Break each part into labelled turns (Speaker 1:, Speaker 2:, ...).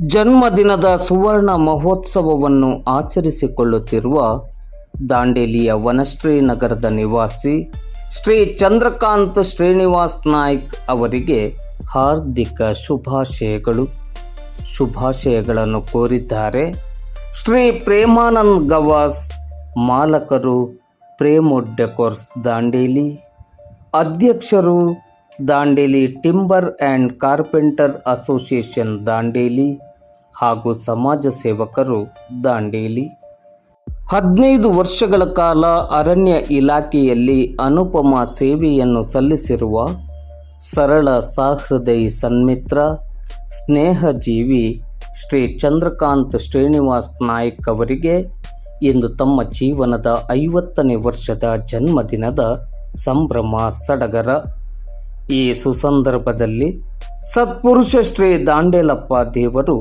Speaker 1: ಜನ್ಮದಿನದ ಸುವರ್ಣ ಮಹೋತ್ಸವವನ್ನು ಆಚರಿಸಿಕೊಳ್ಳುತ್ತಿರುವ ದಾಂಡೇಲಿಯ ವನಶ್ರೀ ನಗರದ ನಿವಾಸಿ ಶ್ರೀ ಚಂದ್ರಕಾಂತ್ ಶ್ರೀನಿವಾಸ್ ನಾಯ್ಕ್ ಅವರಿಗೆ ಹಾರ್ದಿಕ ಶುಭಾಶಯಗಳು. ಶುಭಾಶಯಗಳನ್ನು ಕೋರಿದ್ದಾರೆ ಶ್ರೀ ಪ್ರೇಮಾನಂದ್ ಗವಾಸ್, ಮಾಲಕರು ಪ್ರೇಮೋಡ್ ಡೆಕೋರ್ಸ್ ದಾಂಡೇಲಿ, ಅಧ್ಯಕ್ಷರು Dandeli timber and carpenter association Dandeli ಹಾಗೂ ಸಮಾಜ ಸೇವಕರು ದಾಂಡೇಲಿ. ಹದಿನೈದು ವರ್ಷಗಳ ಕಾಲ ಅರಣ್ಯ ಇಲಾಖೆಯಲ್ಲಿ ಅನುಪಮ ಸೇವೆಯನ್ನು ಸಲ್ಲಿಸಿರುವ ಸರಳ ಸಹೃದಯಿ ಸನ್ಮಿತ್ರ, ಸ್ನೇಹಜೀವಿ ಶ್ರೀ ಚಂದ್ರಕಾಂತ್ ಶ್ರೀನಿವಾಸ್ ನಾಯಕ್ ಅವರಿಗೆ ಇಂದು ತಮ್ಮ ಜೀವನದ ಐವತ್ತನೇ ವರ್ಷದ ಜನ್ಮದಿನದ ಸಂಭ್ರಮ ಸಡಗರ. ಈ ಸುಸಂದರ್ಭದಲ್ಲಿ ಸತ್ಪುರುಷ ಶ್ರೀ ದಾಂಡೇಲಪ್ಪ ದೇವರು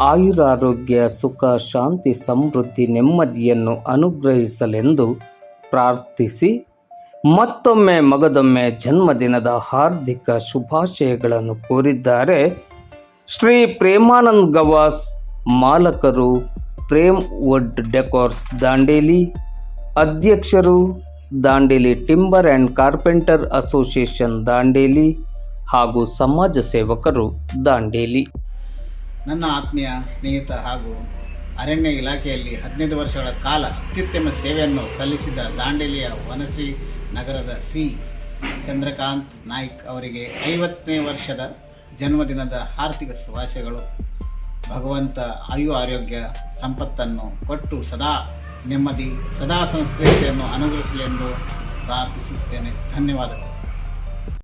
Speaker 1: ಆಯುರಾರೋಗ್ಯ, ಸುಖ, ಶಾಂತಿ, ಸಮೃದ್ಧಿ, ನೆಮ್ಮದಿಯನ್ನು ಅನುಗ್ರಹಿಸಲೆಂದು ಪ್ರಾರ್ಥಿಸಿ ಮತ್ತೊಮ್ಮೆ ಮಗದೊಮ್ಮೆ ಜನ್ಮದಿನದ ಹಾರ್ದಿಕ ಶುಭಾಶಯಗಳನ್ನು ಕೋರಿದ್ದಾರೆ ಶ್ರೀ ಪ್ರೇಮಾನಂದ್ ಗವಾಸ್ ಮಾಲಕರು, ಪ್ರೇಮ್ ವುಡ್ ಡೆಕೋರ್ಸ್ ದಾಂಡೇಲಿ ಅಧ್ಯಕ್ಷರು Dandeli timber and carpenter association Dandeli ಹಾಗೂ ಸಮಾಜ ಸೇವಕರು ದಾಂಡೇಲಿ.
Speaker 2: ನನ್ನ ಆತ್ಮೀಯ ಸ್ನೇಹಿತ ಹಾಗೂ ಅರಣ್ಯ ಇಲಾಖೆಯಲ್ಲಿ ಹದಿನೈದು ವರ್ಷಗಳ ಕಾಲ ಅತ್ಯುತ್ತಮ ಸೇವೆಯನ್ನು ಸಲ್ಲಿಸಿದ ದಾಂಡೇಲಿಯ ವನಶ್ರೀ ನಗರದ ಶ್ರೀ ಚಂದ್ರಕಾಂತ್ ನಾಯ್ಕ್ ಅವರಿಗೆ ಐವತ್ತನೇ ವರ್ಷದ ಜನ್ಮದಿನದ ಆರ್ಥಿಕ ಶುಭಾಶಯಗಳು. ಭಗವಂತ ಆಯು ಆರೋಗ್ಯ ಸಂಪತ್ತನ್ನು ಕೊಟ್ಟು ಸದಾ ನೆಮ್ಮದಿ ಸದಾ ಸಂಸ್ಕೃತಿಯನ್ನು ಅನುಗ್ರಹಿಸಲಿ ಎಂದು ಪ್ರಾರ್ಥಿಸುತ್ತೇನೆ. ಧನ್ಯವಾದಗಳು.